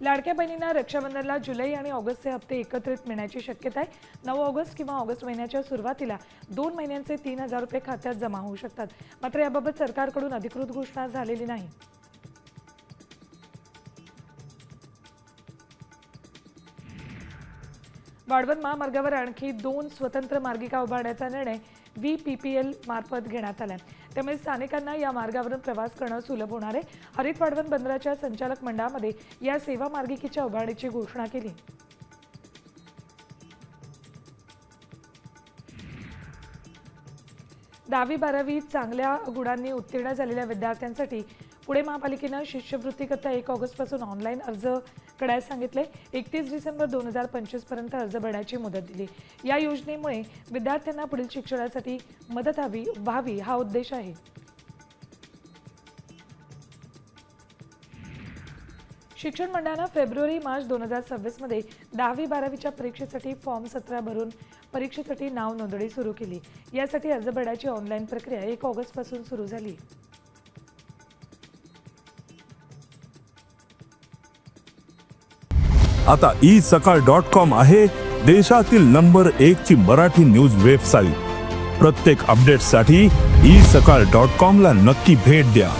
लाडक्या बहिणींना रक्षाबंधनला जुलै आणि ऑगस्टचे हप्ते एकत्रित मिळण्याची शक्यता आहे. नऊ ऑगस्ट किंवा ऑगस्ट महिन्याच्या सुरुवातीला दोन महिन्यांचे तीन हजार रुपये खात्यात जमा होऊ शकतात. मात्र याबाबत सरकारकडून अधिकृत घोषणा झालेली नाही. वाढवण महामार्गावर आणखी दोन स्वतंत्र मार्गिका उभारण्याचा निर्णय व्ही पी पी एल मार्फत घेण्यात आलाय. त्यामुळे स्थानिकांना या मार्गावरून प्रवास करणं सुलभ होणार आहे. हरित वाढवण बंदराच्या संचालक मंडळामध्ये या सेवा मार्गिकेच्या उभारणीची घोषणा केली. दहावी बारावी चांगल्या गुणांनी उत्तीर्ण झालेल्या विद्यार्थ्यांसाठी पुणे महापालिकेनं शिष्यवृत्तीकरता एक ऑगस्टपासून ऑनलाईन अर्ज करायला सांगितले. एकतीस डिसेंबर दोन हजार पंचवीसपर्यंत अर्ज भरण्याची मुदत दिली. या योजनेमुळे विद्यार्थ्यांना पुढील शिक्षणासाठी मदत हवी व्हावी हा उद्देश आहे. शिक्षण मंडळानं फेब्रुवारी मार्च दोन हजार सव्वीसमध्ये दहावी बारावीच्या परीक्षेसाठी फॉर्म सतरा भरून परीक्षेसाठी नाव नोंदणी सुरू केली. यासाठी अर्ज भरण्याची ऑनलाईन प्रक्रिया एक ऑगस्टपासून सुरू झाली. आता ई सकाळ डॉट कॉम आहे देशातील नंबर एक ची मराठी न्यूज वेबसाईट. प्रत्येक अपडेटसाठी ई सकाळ डॉट कॉम ला नक्की भेट द्या.